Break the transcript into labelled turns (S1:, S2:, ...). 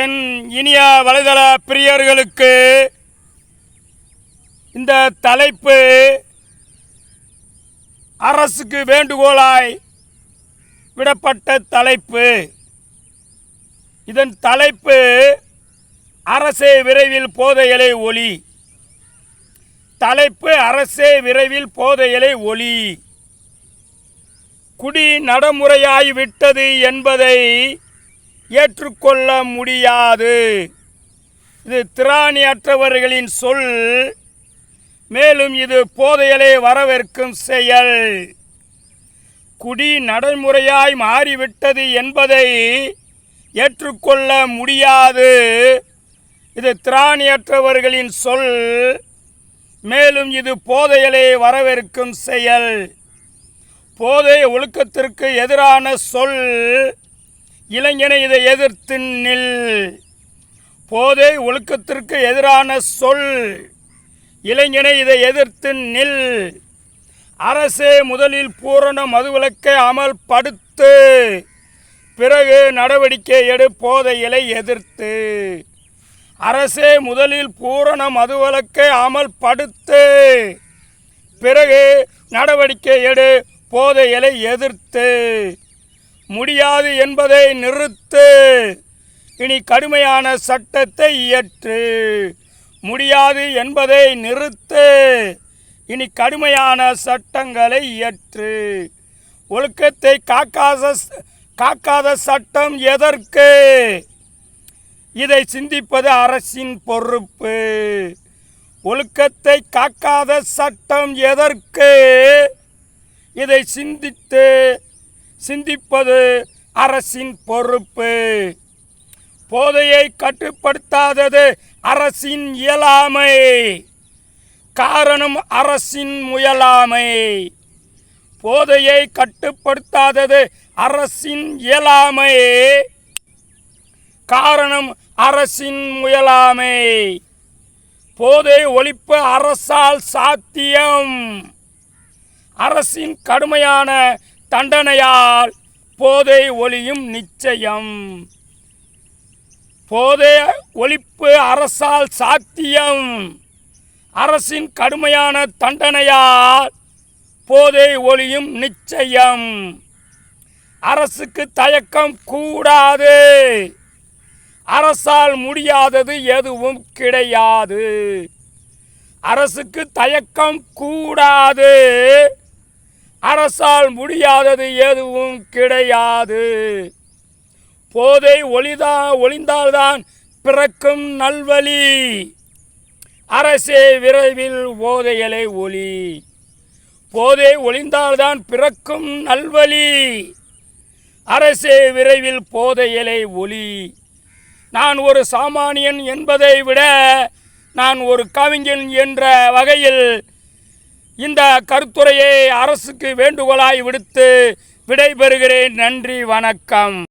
S1: என் இனிய வலைதள பிரியர்களுக்கு இந்த தலைப்பு அரசுக்கு வேண்டுகோளாய் விடப்பட்ட தலைப்பு. இதன் தலைப்பு அரசே விரைவில் போதையலை ஒளி தலைப்பு அரசே விரைவில் போதையலை ஒளி குடி நடைமுறையாய் விட்டது என்பதை ஏற்றுக்கொள்ள முடியாது. இது திராணியற்றவர்களின் சொல். மேலும் இது போதையலை வரவேற்கும் செயல். குடி நடைமுறையாய் மாறிவிட்டது என்பதை ஏற்றுக்கொள்ள முடியாது. இது திராணியற்றவர்களின் சொல். மேலும் இது போதையலை வரவேற்கும் செயல். போதை ஒழுக்கத்திற்கு எதிரான சொல். இளைஞனை இதை எதிர்த்து நில். போதை ஒழுக்கத்திற்கு எதிரான சொல். இளைஞனை இதை எதிர்த்து நில். அரசே முதலில் பூரண மதுவிலக்கை அமல்படுத்து. பிறகு நடவடிக்கை எடு போதையிலை எதிர்த்து. அரசே முதலில் பூரண மதுவிலக்கை அமல்படுத்து. பிறகு நடவடிக்கை எடு போதையலை எதிர்த்து. முடியாது என்பதை நிறுத்து. இனி கடுமையான சட்டத்தை இயற்று. முடியாது என்பதை நிறுத்து. இனி கடுமையான சட்டங்களை இயற்று. ஒழுக்கத்தை காக்காத காக்காத சட்டம் எதற்கு? இதை சிந்திப்பது அரசின் பொறுப்பு. ஒழுக்கத்தை காக்காத சட்டம் எதற்கு? இதை சிந்தித்து சிந்திப்பது அரசின் பொறுப்பு. போதையை கட்டுப்படுத்தாதது அரசின் இயலாமை. காரணம் அரசின் முயலாமை. போதையை கட்டுப்படுத்தாதது அரசின் இயலாமை. காரணம் அரசின் முயலாமை. போதை ஒழிப்பு அரசால் சாத்தியம். அரசின் கடுமையான தண்டனையால் போதை ஒளியும் நிச்சயம். போதை ஒழிப்பு அரசால் சாத்தியம். அரசின் கடுமையான தண்டனையால் போதை ஒளியும் நிச்சயம். அரசுக்கு தயக்கம் கூடாது. அரசால் முடியாதது எதுவும் கிடையாது. அரசுக்கு தயக்கம் கூடாது. அரசால் முடியாதது எதுவும் கிடையாது. போதை ஒளிதா ஒளிந்தால்தான் பிறக்கும் நல்வழி. அரசே விரைவில் போதையலை ஒளி. போதை ஒளிந்தால்தான் பிறக்கும் நல்வழி. அரசே விரைவில் போதையலை ஒளி. நான் ஒரு சாமானியன் என்பதை விட நான் ஒரு கவிஞன் என்ற வகையில் இந்த கருத்துரையை அரசுக்கு வேண்டுகோளாய் விடுத்து விடைபெறுகிறேன். நன்றி வணக்கம்.